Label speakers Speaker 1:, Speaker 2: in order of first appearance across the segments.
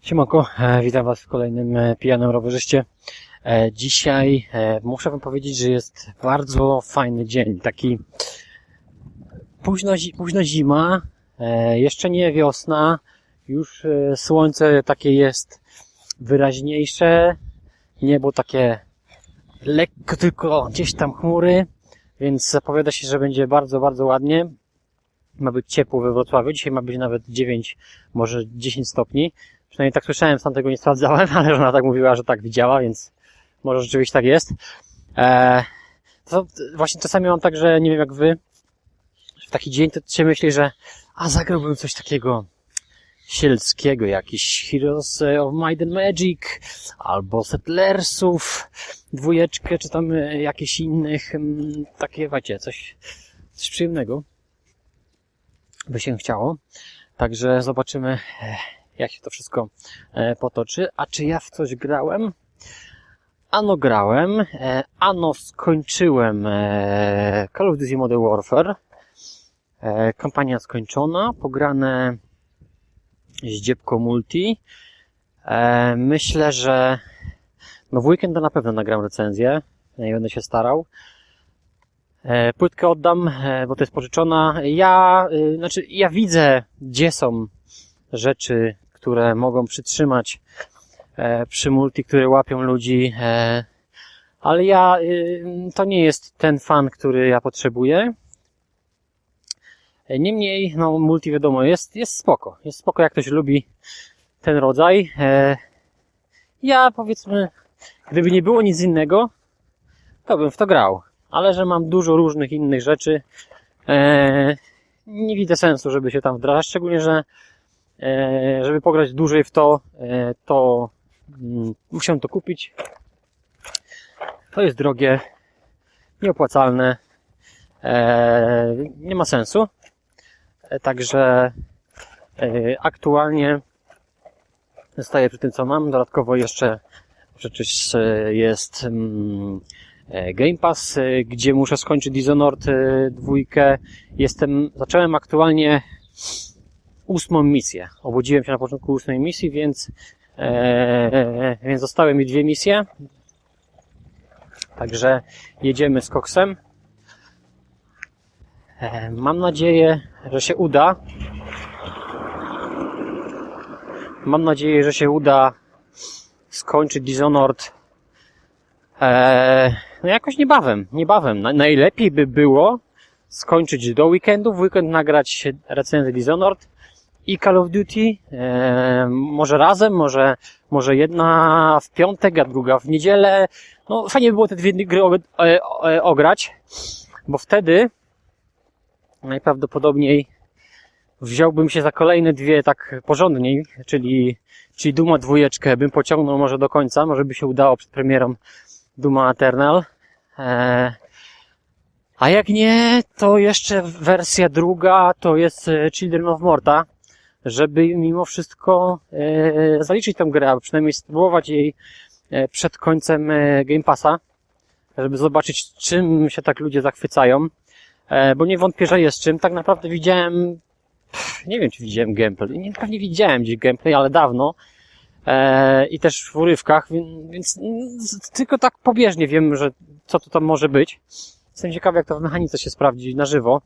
Speaker 1: Siemanko, e, witam Was w kolejnym e, pijanym rowerzyście. E, Dzisiaj muszę Wam powiedzieć, że jest bardzo fajny dzień. Taki późno, zi- późno zima, jeszcze nie wiosna, już słońce takie jest wyraźniejsze, niebo takie lekko tylko gdzieś tam chmury, więc zapowiada się, że będzie bardzo, bardzo ładnie. Ma być ciepło we Wrocławiu, dzisiaj ma być nawet 9, może 10 stopni. Przynajmniej tak słyszałem, sam tego nie sprawdzałem, ale żona tak mówiła, że tak widziała, więc może rzeczywiście tak jest. Eee, to właśnie czasami mam tak, że nie wiem jak wy, w taki dzień to się myśli, że a zagrałbym coś takiego sielskiego, jakiś Heroes of Might and Magic, albo Settlersów, dwójeczkę, czy tam e, jakichś innych, mm, takie, wiecie, coś, coś przyjemnego by się chciało. Także zobaczymy, e, jak się to wszystko e, potoczy. A czy ja w coś grałem? Ano grałem, e, ano skończyłem Call of Duty Modern Warfare. Kampania skończona, pograne z dziebko multi. Myślę, że no w weekend na pewno nagram recenzję. Nie będę się starał. E, Płytkę oddam, e, bo to jest pożyczona. Ja, y, znaczy, ja widzę, gdzie są rzeczy, które mogą przytrzymać e, przy multi, które łapią ludzi, e, ale ja, to nie jest ten fan, który ja potrzebuję. E, Niemniej, no, multi wiadomo, jest, jest spoko. Jest spoko, jak ktoś lubi ten rodzaj. E, Ja, powiedzmy, gdyby nie było nic innego, to bym w to grał. Ale że mam dużo różnych innych rzeczy, e, nie widzę sensu, żeby się tam wdrażać, szczególnie, że e, żeby pograć dłużej w to, e, to mm, musiałem to kupić. To jest drogie, nieopłacalne, nie ma sensu. Także aktualnie zostaję przy tym, co mam. Dodatkowo jeszcze przecież jest mm, Game Pass, e, gdzie muszę skończyć Dishonored e, dwójkę. Jestem, zacząłem aktualnie ósmą misję. Obudziłem się na początku ósmej misji, więc, e, więc zostały mi dwie misje. Także jedziemy z koksem. E, mam nadzieję, że się uda. Mam nadzieję, że się uda skończyć Dishonored e, no jakoś niebawem, niebawem. Na, najlepiej by było skończyć do weekendu, w weekend nagrać recenzję Dishonored i Call of Duty, e, może razem, może, może jedna w piątek, a druga w niedzielę. No fajnie by było te dwie gry e, e, ograć, bo wtedy najprawdopodobniej wziąłbym się za kolejne dwie tak porządniej, czyli, czyli Duma dwójeczkę bym pociągnął może do końca, może by się udało przed premierą Duma Eternal. Eee, a jak nie, to jeszcze wersja druga to jest e, Children of Morta, żeby mimo wszystko e, zaliczyć tę grę, a przynajmniej spróbować jej e, przed końcem e, Game Passa, żeby zobaczyć czym się tak ludzie zachwycają, e, bo nie wątpię, że jest czym. Tak naprawdę widziałem nie wiem, czy widziałem gameplay. Nie, pewnie widziałem gdzieś gameplay, ale dawno. E, I też w urywkach, więc, tylko tak pobieżnie wiem, że co to tam może być. Jestem ciekawy, jak to w mechanice się sprawdzi na żywo.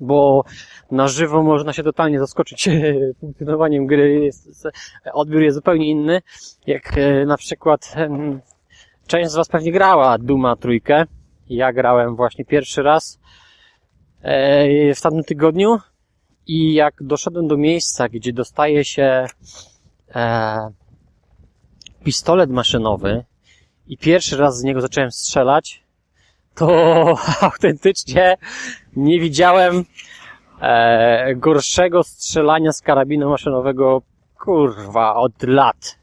Speaker 1: Bo na żywo można się totalnie zaskoczyć funkcjonowaniem gry. Jest, odbiór jest zupełnie inny. Jak e, na przykład część z Was pewnie grała Duma trójkę. Ja grałem właśnie pierwszy raz e, w tamtym tygodniu. I jak doszedłem do miejsca, gdzie dostaje się e, pistolet maszynowy i pierwszy raz z niego zacząłem strzelać, to autentycznie nie widziałem e, gorszego strzelania z karabinu maszynowego, kurwa, od lat.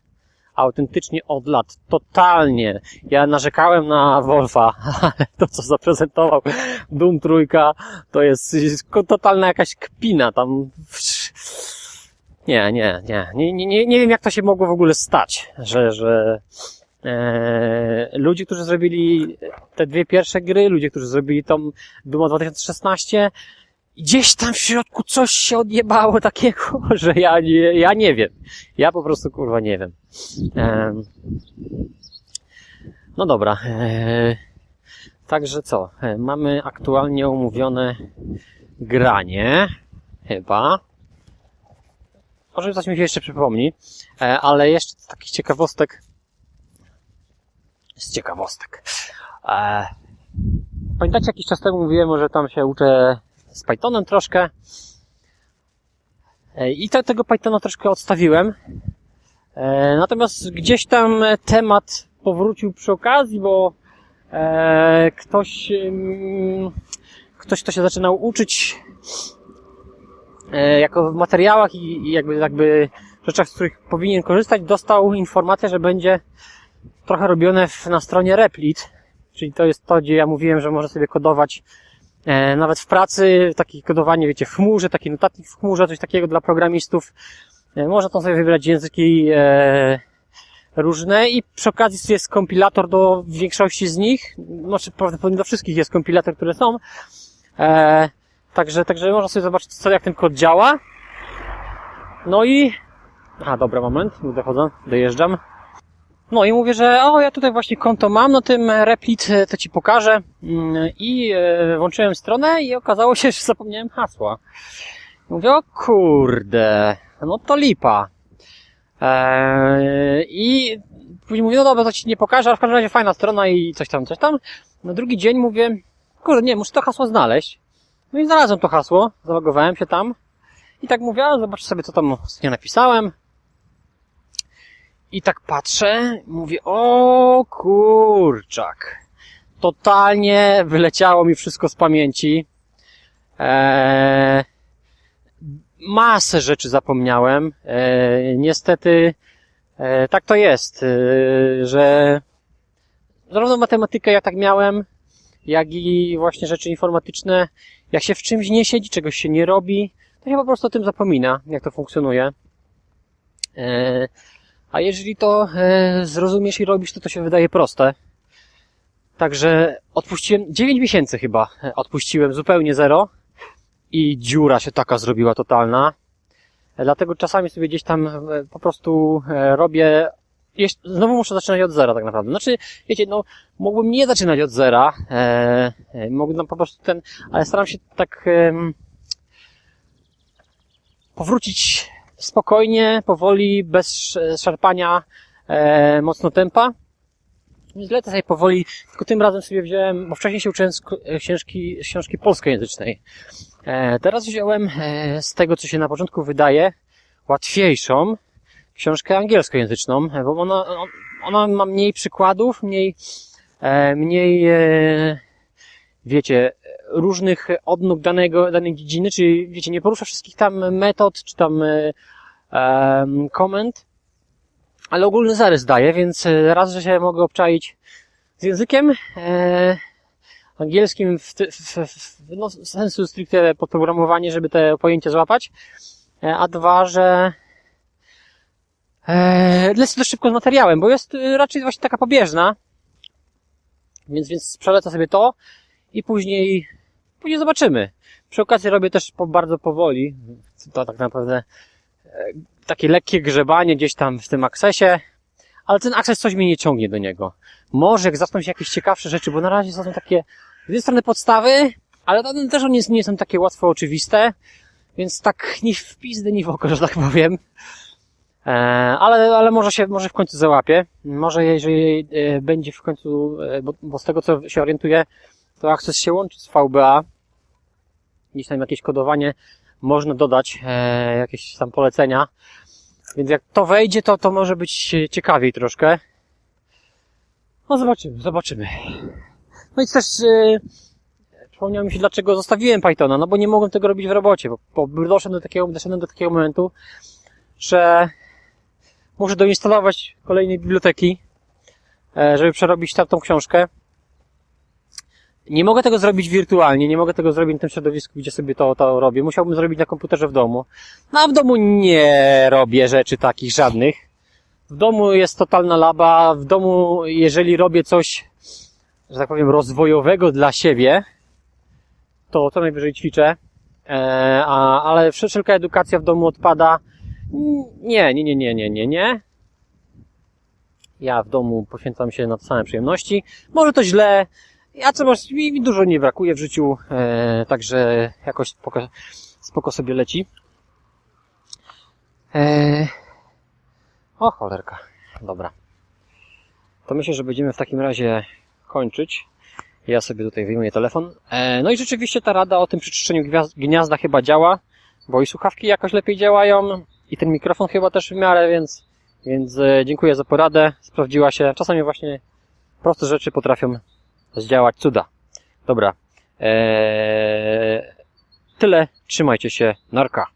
Speaker 1: Autentycznie od lat. Totalnie. Ja narzekałem na Wolfa, ale to, co zaprezentował Doom trójka, to jest, totalna jakaś kpina tam. Nie, nie, nie, nie, nie, nie, wiem jak to się mogło w ogóle stać, że, że e, ludzie, którzy zrobili te dwie pierwsze gry, ludzie, którzy zrobili tą Duma 2016 I gdzieś tam w środku coś się odjebało takiego, że ja nie, ja nie wiem. Ja po prostu kurwa nie wiem. Em, no dobra. E, także co? E, mamy aktualnie umówione granie. Chyba. Może coś mi się jeszcze przypomni. E, ale jeszcze z takich ciekawostek. Z ciekawostek. E, pamiętacie jakiś czas temu mówiłem, że tam się uczę z Pythonem troszkę. E, I te, tego Pythona troszkę odstawiłem. Natomiast gdzieś tam temat powrócił przy okazji, bo ktoś, mm, ktoś, kto się zaczynał uczyć jako w materiałach i, i jakby, jakby rzeczach, z których powinien korzystać, dostał informację, że będzie trochę robione w, na stronie Replit, czyli to jest to, gdzie ja mówiłem, że może sobie kodować e, nawet w pracy, takie kodowanie, wiecie, w chmurze, taki notatnik w chmurze, coś takiego dla programistów. E, można tam sobie wybrać języki e, różne i przy okazji jest kompilator do większości z nich, znaczy prawdopodobnie do wszystkich jest kompilator, które są. E, także, także można sobie zobaczyć, co, jak ten kod działa. No i... Aha, dobra, moment, dochodzę, dojeżdżam. No i mówię, że o, ja tutaj właśnie konto mam na tym Replit, e, to ci pokażę. Mm, I e, włączyłem stronę i okazało się, że zapomniałem hasła. Mówię, o kurde, no to lipa. Eee, I później mówię, no dobra, to ci nie pokażę, ale w każdym razie fajna strona i coś tam, coś tam. Na drugi dzień mówię, kurde, nie, muszę to hasło znaleźć. No i znalazłem to hasło, zalogowałem się tam. I tak mówię, a zobacz sobie, co tam ostatnio napisałem. I tak patrzę, mówię, o kurczak. Totalnie wyleciało mi wszystko z pamięci. Eee, masę rzeczy zapomniałem. Eee, niestety, e, tak to jest, e, że zarówno matematykę ja tak miałem, jak i właśnie rzeczy informatyczne. Jak się w czymś nie siedzi, czegoś się nie robi, to się po prostu o tym zapomina, jak to funkcjonuje. Eee, a jeżeli to e, zrozumiesz i robisz, to to się wydaje proste. Także odpuściłem 9 miesięcy chyba. e, Odpuściłem zupełnie zero i dziura się taka zrobiła totalna. E, Dlatego czasami sobie gdzieś tam e, po prostu e, robię. Znowu muszę zaczynać od zera tak naprawdę. Znaczy, wiecie, no, mógłbym nie zaczynać od zera. E, e, mógłbym po prostu ten, ale staram się tak em, powrócić spokojnie, powoli, bez sz- szarpania e, mocno tempa. Więc lecę sobie powoli, tylko tym razem sobie wziąłem, bo wcześniej się uczyłem z e, książki, książki polskojęzycznej. E, teraz wziąłem e, z tego, co się na początku wydaje, łatwiejszą książkę angielskojęzyczną, e, bo ona, on- ona ma mniej przykładów, mniej, e, mniej, e, wiecie, różnych odnóg danego, danej dziedziny, czyli wiecie, nie porusza wszystkich tam metod, czy tam e, komend, ale ogólny zarys daje, więc e, raz, że się mogę obczaić z językiem e, angielskim w, w, w, no, sensu stricte podprogramowanie, żeby te pojęcia złapać, e, a dwa, że e, lecę dość szybko z materiałem, bo jest e, raczej właśnie taka pobieżna, więc, więc przelecę sobie to i później, później zobaczymy. Przy okazji robię też po, bardzo powoli, to tak naprawdę e, takie lekkie grzebanie gdzieś tam w tym akcesie, ale ten akces coś mnie nie ciągnie do niego. Może jak zaczną się jakieś ciekawsze rzeczy, bo na razie są takie z jednej strony podstawy, ale też one nie są takie łatwo oczywiste, więc tak ni w pizdy, ni w oko, że tak powiem. E, ale, ale może się, może w końcu załapię. Może jeżeli e, będzie w końcu, e, bo, bo z tego co się orientuję, to Access się łączy z VBA. Gdzieś tam jakieś kodowanie można dodać, jakieś tam polecenia. Więc jak to wejdzie, to, to może być ciekawiej troszkę. No zobaczymy, zobaczymy. No i też e, przypomniało mi się, dlaczego zostawiłem Pythona. No bo nie mogłem tego robić w robocie, bo, bo doszedłem do takiego, doszedłem do takiego momentu, że muszę doinstalować kolejne biblioteki, e, żeby przerobić tamtą książkę. Nie mogę tego zrobić wirtualnie, nie mogę tego zrobić w tym środowisku, gdzie sobie to, to robię. Musiałbym zrobić na komputerze w domu. No a w domu nie robię rzeczy takich żadnych. W domu jest totalna laba. W domu, jeżeli robię coś, że tak powiem, rozwojowego dla siebie, to co najwyżej ćwiczę. E, a, ale wszelka edukacja w domu odpada. Nie, nie, nie, nie, nie, nie, nie. Ja w domu poświęcam się na same przyjemności. Może to źle, ja co masz, mi, dużo nie brakuje w życiu, e, także jakoś spoko, spoko sobie leci. E, o cholerka, dobra. To myślę, że będziemy w takim razie kończyć. Ja sobie tutaj wyjmuję telefon. E, no i rzeczywiście ta rada o tym przeczyszczeniu gwiazd, gniazda chyba działa, bo i słuchawki jakoś lepiej działają i ten mikrofon chyba też w miarę, więc, więc e, dziękuję za poradę. Sprawdziła się. Czasami właśnie proste rzeczy potrafią zdziałać cuda. Dobra. Eee, tyle. Trzymajcie się. Narka.